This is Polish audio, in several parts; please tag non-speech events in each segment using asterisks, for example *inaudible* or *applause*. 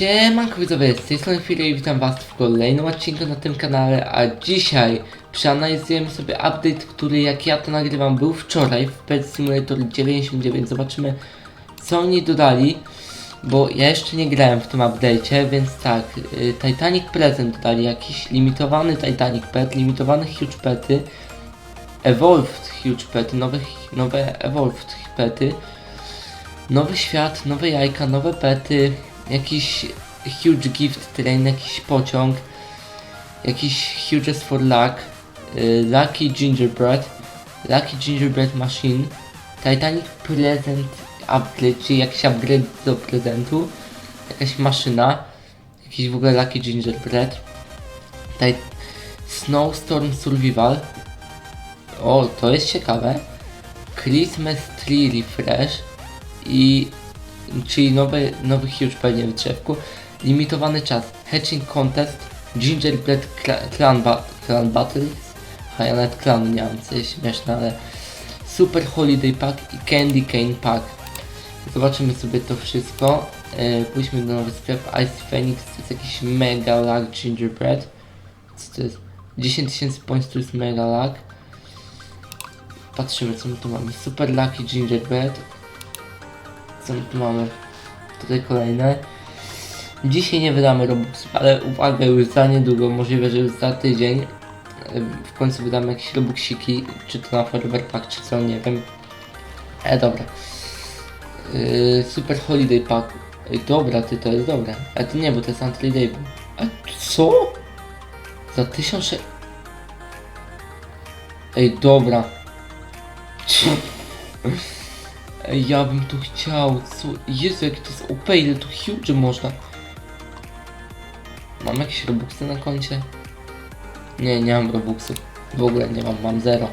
Siemanko widzowie, z tej strony Filip i witam was w kolejnym odcinku na tym kanale, a dzisiaj przeanalizujemy sobie update, który jak ja to nagrywam był wczoraj w Pet Simulator 99, zobaczymy co oni dodali, bo ja jeszcze nie grałem w tym update'cie, więc tak, y, Titanic Present dodali jakiś limitowany Titanic Pet, limitowany Huge Pety, Evolved Huge Pety, nowe, nowe Evolved Pety, Nowy świat, nowe jajka, nowe pety, jakiś huge gift train, jakiś pociąg, jakiś huges for luck, y, lucky gingerbread, lucky gingerbread machine, Titanic present upgrade, czyli jakiś upgrade do prezentu, jakaś maszyna, jakiś w ogóle lucky gingerbread, Tit Snowstorm survival, o to jest ciekawe, Christmas tree refresh, i czyli nowy, nowy huge pewnie w drzewku. Limitowany czas. Hatching Contest. Gingerbread Cla- Clan, ba clan Battles. A ja nawet klanu nie mam, co jest śmieszne, ale Super Holiday Pack i Candy Cane Pack. Zobaczymy sobie to wszystko. E, pójdźmy do nowy sklep. Ice Phoenix to jest jakiś mega lag gingerbread. Co to jest? 10 tysięcy points to jest mega lag. Patrzymy co my tu mamy. Super Lucky Gingerbread. Co tu mamy? Tutaj kolejne. Dzisiaj nie wydamy Robux, ale uwaga, już za niedługo, możliwe, że już za tydzień w końcu wydamy jakieś Robuxiki, czy to na Forever Pack, czy co, nie wiem. E, dobra. Yy, super Holiday Pack. Ej, dobra, ty, to jest dobre. Ale to nie, bo to jest Anti-Day. A co? Za 1000... Ej, dobra. Ej, ja bym tu chciał, co? Jezu, jak to jest OP, ile tu huge można. Mam jakieś robuxy na koncie? Nie, nie mam robuxów. W ogóle nie mam, mam zero.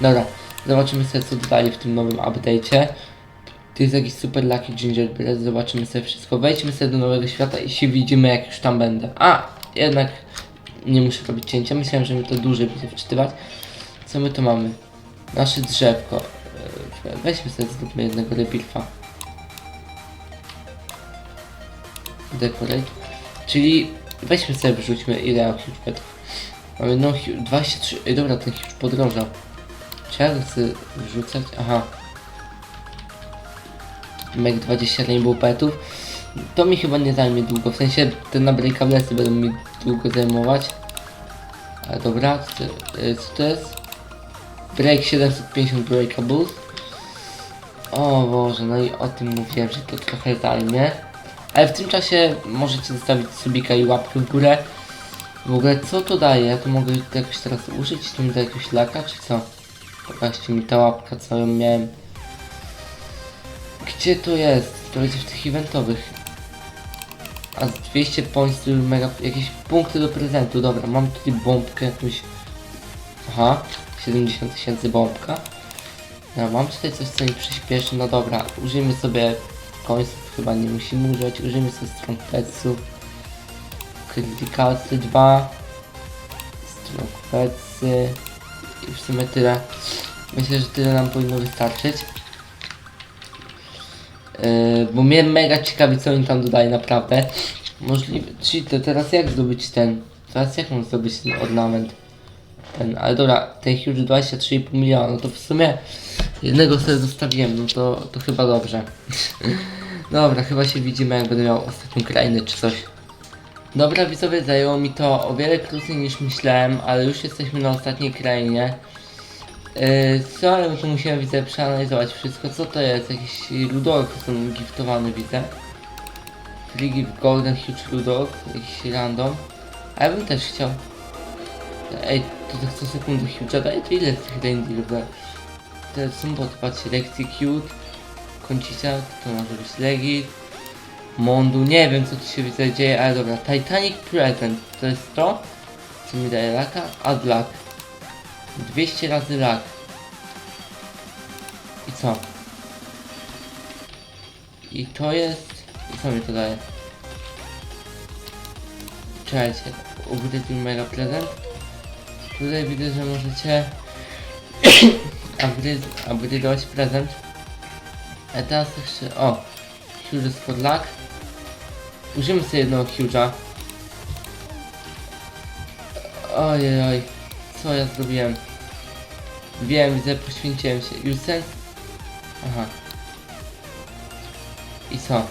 Dobra, zobaczymy sobie co dodali w tym nowym update'cie. To jest jakiś super lucky gingerbread, zobaczymy sobie wszystko. Wejdźmy sobie do nowego świata i się widzimy jak już tam będę. A, jednak nie muszę robić cięcia, myślałem, że mi to dłużej będzie wczytywać. Co my tu mamy? Nasze drzewko. Weźmy sobie zróbmy jednego rebirfa. Decorate. Czyli weźmy sobie wrzućmy ile huge petów. Mamy no hu- 23. Ej dobra, ten huge podrożał. Czy ja wrzucać? Aha. Meg 20 rainbow petów. To mi chyba nie zajmie długo. W sensie te na breakablesy będą mi długo zajmować. Ale dobra, co to jest? Break 750 Breakables. O Boże, no i o tym mówiłem, że to trochę zajmie. Ale w tym czasie możecie zostawić subika i łapkę w górę. W ogóle co to daje? Ja to mogę jakoś teraz użyć? To mi da jakiegoś laka, czy co? Pokażcie mi ta łapka, co ją miałem. Gdzie to jest? To będzie w tych eventowych. A z 200 points mega... jakieś punkty do prezentu. Dobra, mam tutaj bombkę jakąś... Aha, 70 tysięcy bombka. Mam tutaj coś, co mi przyspieszy. No dobra, użyjmy sobie końców, chyba nie musimy używać. Użyjmy sobie strong petsów. Krytykalcy 2. Strong petsy. I w sumie tyle. Myślę, że tyle nam powinno wystarczyć. Yy, bo mnie mega ciekawi co oni tam dodali naprawdę. Możliwe. Czyli to teraz jak zdobyć ten? Teraz jak mam zdobyć ten ornament? Ten, ale dobra, ten huge 23,5 miliona, no to w sumie jednego sobie zostawiłem, no to, to chyba dobrze. dobra, chyba się widzimy jak będę miał ostatnią krainę czy coś. Dobra widzowie, zajęło mi to o wiele krócej niż myślałem, ale już jesteśmy na ostatniej krainie. Yy, co, ale to musiałem widzę przeanalizować wszystko, co to jest, jakieś Rudolfy są giftowane widzę. Free gift Golden Huge Rudolph, jakiś random. A ja bym też chciał. Ej, to tak co sekundę Huge'a daje, to ile z tych reindeer Te są boty, patrzcie, Execute, Koncica, to może być Legit, Mondu, nie wiem co tu się widzę dzieje, ale dobra, Titanic Present, to jest to, co mi daje laka, add luck. 200 razy lak. I co? I to jest... I co mi to daje? Czekajcie, upgrade mega prezent. Tutaj widzę, że możecie upgrade'ować prezent. A teraz jeszcze, o, huge for luck. Użyjmy sobie jednego huge'a. Ojej, oj. Co ja zrobiłem? Wiem, widzę, poświęciłem się. Już sen? Aha. I co?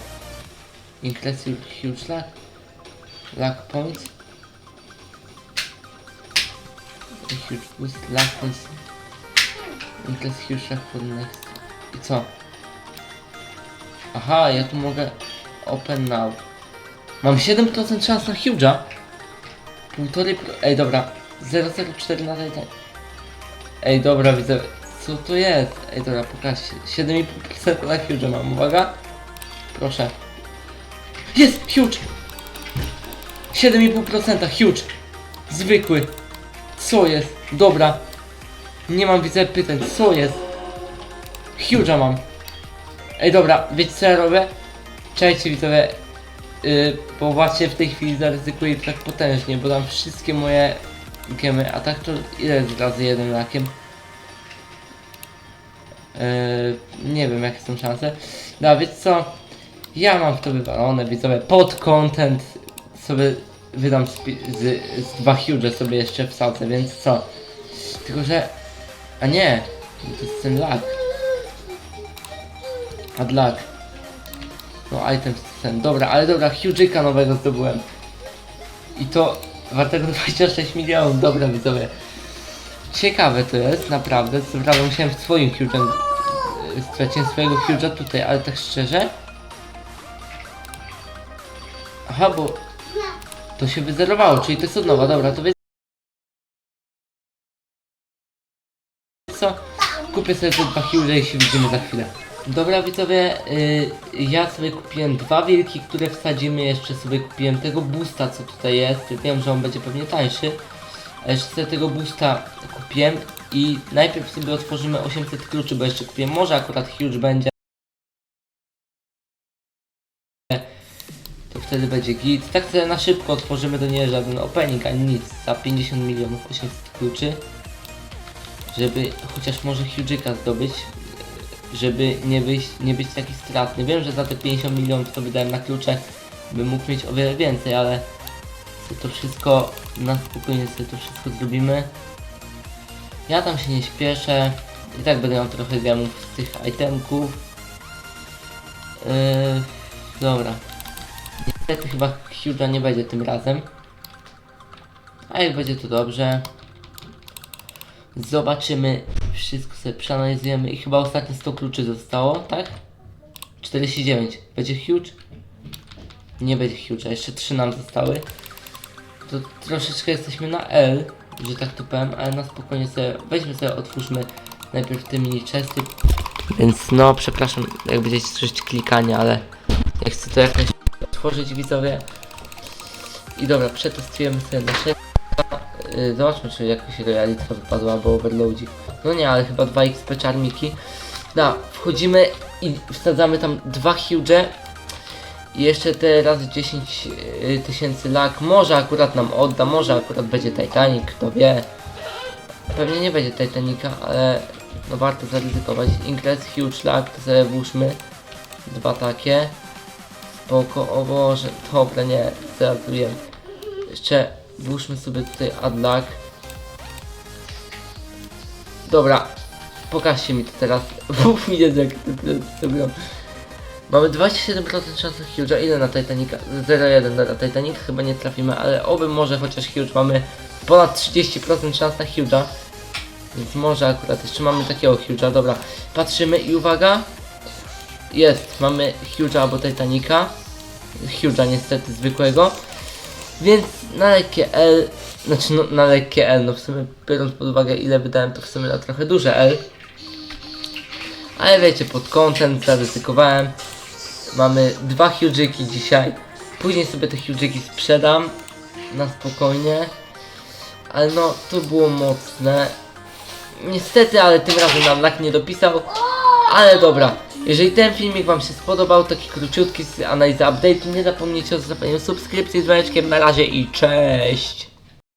Increase huge? Luck points? A huge boost luck points. Increase huge luck for next. I co? Aha, ja tu mogę open now. Mam 7% szans na huge'a. Półtorej pro... Ej, dobra. 004 na tej... Ej, dobra, widzę. Co to jest? Ej, dobra, pokażcie. 7,5% na huge mam, uwaga. Proszę. Jest! Huge! 7,5% huge! Zwykły. Co jest? Dobra. Nie mam widzę pytań. Co jest? Huge'a mam. Ej, dobra, wiecie co ja robię? Czekajcie widzowie. Yy, bo właśnie w tej chwili zaryzykuję tak potężnie, bo dam wszystkie moje gemy, a tak to ile razy jeden lakiem? Yy, nie wiem jakie są szanse. No wiecie co? Ja mam w to wywalone, widzowie, pod content sobie wydam z, z, z dwa sobie jeszcze wsadzę, więc co? Tylko że... A nie, to jest ten lag. Ad lag. No item ten, dobra, ale dobra, Huge'ika nowego zdobyłem. I to wartego *laughs* 26 milionów, dobra widzowie. Ciekawe to jest, naprawdę, co prawda musiałem swoim Huge'em, yy, straciłem swojego Huge'a tutaj, ale tak szczerze. Aha, bo to się wyzerowało, czyli to jest od nowa, dobra, to wie co? Kupię sobie te dwa Huge'e i się widzimy za chwilę. Dobra widzowie, y, ja sobie kupiłem dwa wielki, które wsadzimy, jeszcze sobie kupiłem tego boosta co tutaj jest, wiem, że on będzie pewnie tańszy, jeszcze sobie tego boosta kupiłem i najpierw sobie otworzymy 800 kluczy, bo jeszcze kupiłem, może akurat huge będzie, to wtedy będzie git, tak sobie na szybko otworzymy, to nie jest żaden opening ani nic, za 50 milionów 800 kluczy, żeby chociaż może huge'ika zdobyć, żeby nie być, nie być taki stratny. Wiem, że za te 50 milionów to wydałem na klucze, bym mógł mieć o wiele więcej, ale to wszystko, na spokojnie sobie to wszystko zrobimy. Ja tam się nie śpieszę, i tak będę miał trochę gemów z tych itemków. Yy, dobra. Niestety chyba Huge'a nie będzie tym razem. A jak będzie to dobrze. Zobaczymy, wszystko sobie przeanalizujemy i chyba ostatnie 100 kluczy zostało, tak? 49. Będzie huge? Nie będzie huge, a jeszcze 3 nam zostały. To troszeczkę jesteśmy na L, że tak to powiem, ale na spokojnie sobie, weźmy sobie, otwórzmy najpierw te mini chesty. Więc no, przepraszam, jak będziecie słyszeć klikania, ale ja chcę to jakoś otworzyć widzowie. I dobra, przetestujemy sobie nasze Zobaczmy, czy jakoś realitka wypadła, albo overloadzik. No nie, ale chyba 2 XP czarniki. Da, wchodzimy i wsadzamy tam dwa huge. I jeszcze te razy 10 yy, tysięcy lag. Może akurat nam odda, może akurat będzie Titanic, kto wie. Pewnie nie będzie Titanica, ale no warto zaryzykować. Increase huge lag, to sobie włóżmy. Dwa takie. Spoko, o Boże, dobra, nie, wiem. Jeszcze włóżmy sobie tutaj adlak. Dobra, pokażcie mi to teraz. *laughs* Mów mi jak ty zrobią. Mamy 27% szans na Huge'a. Ile na Titanica? 0,1 na Titanic chyba nie trafimy, ale oby może chociaż Huge mamy ponad 30% szans na Huge'a. Więc może akurat jeszcze mamy takiego Huge'a. Dobra, patrzymy i uwaga. Jest, mamy Huge'a albo Titanica. Huge'a niestety zwykłego. Więc na lekkie L, znaczy no, na lekkie L, no w sumie biorąc pod uwagę ile wydałem, to w sumie na trochę duże L. Ale wiecie, pod content zaryzykowałem. Mamy dwa huge'iki dzisiaj. Później sobie te huge'iki sprzedam na spokojnie. Ale no, to było mocne. Niestety, ale tym razem nam lak nie dopisał. Ale dobra, jeżeli ten filmik Wam się spodobał, taki króciutki z analizy update'u, nie zapomnijcie o zostawieniu subskrypcji z dzwoneczkiem. Na razie i cześć!